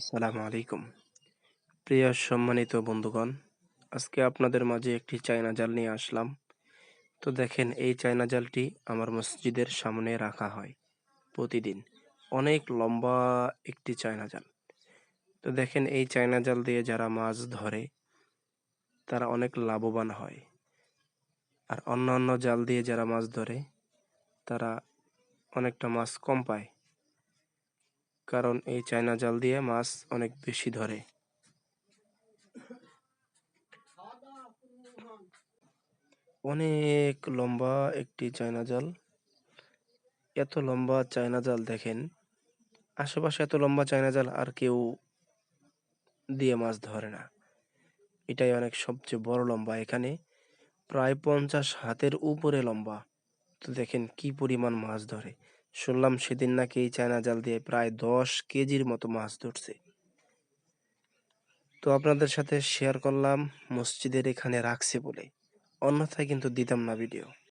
আসসালামু আলাইকুম। প্রিয় সম্মানিত বন্ধুগণ, আজকে আপনাদের মাঝে একটি চায়না জাল নিয়ে আসলাম। তো দেখেন, এই চায়না জালটি আমার মসজিদের সামনে রাখা হয় প্রতিদিন। অনেক লম্বা একটি চায়না জাল। তো দেখেন, এই চায়না জাল দিয়ে যারা মাছ ধরে, তারা অনেক লাভবান হয়। আর অন্য অন্য জাল দিয়ে যারা মাছ ধরে, তারা অনেকটা মাছ কম পায়। কারণ এই চায়না জাল দিয়ে মাছ অনেক বেশি ধরে। অনেক লম্বা একটি চায়না জাল। এত লম্বা চায়না জাল দেখেন, আশেপাশে এত লম্বা চায়না জাল আর কেউ দিয়ে মাছ ধরে না। এটাই অনেক সবচেয়ে বড় লম্বা, এখানে প্রায় পঞ্চাশ হাতের উপরে লম্বা। তো দেখেন কি পরিমাণ মাছ ধরে। শুনলাম সেদিন নাকি এই চায়না জাল দিয়ে প্রায় দশ কেজির মতো মাছ ধরছে। তো আপনাদের সাথে শেয়ার করলাম, মসজিদের এখানে রাখছে বলে। অন্যথায় কিন্তু দিতাম না ভিডিও